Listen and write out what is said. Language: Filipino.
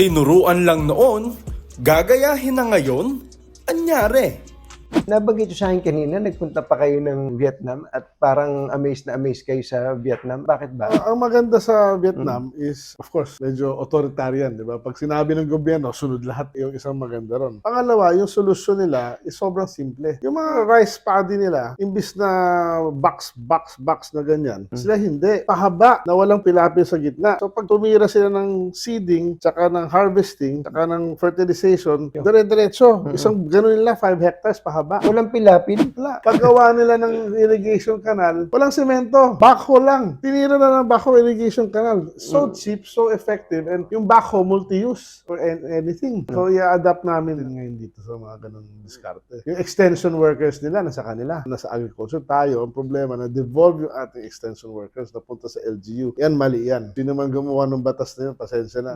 Tinuruan lang noon, gagayahin na ngayon, anyari. Nabanggit sa akin kanina, nagpunta pa kayo ng Vietnam at parang amazed na amazed kayo sa Vietnam. Bakit ba? Ah, ang maganda sa Vietnam is, of course, medyo authoritarian, di ba? Pag sinabi ng gobyerno, sunod lahat yung isang maganda ron. Pangalawa, yung solusyon nila is sobrang simple. Yung mga rice paddy nila, imbis na box, box, box na ganyan, sila hindi. Pahaba na walang pilapil sa gitna. So pag tumira sila ng seeding, tsaka ng harvesting, tsaka ng fertilization, dire-diretso. Isang ganun nila, 5 hectares, pahaba. Walang pilapil? Wala. Paggawa nila ng irrigation canal, walang semento. Backhoe lang. Tinira na ng backhoe irrigation canal. So cheap, so effective, and yung backhoe multi-use for an- anything. So i-adapt namin din ngayon dito sa mga ganun diskarte. Yung extension workers nila, nasa kanila. Nasa agriculture tayo, ang problema na devolve yung ating extension workers na punta sa LGU. Yan, mali yan. Sino man gumawa ng batas na yun, pasensya na.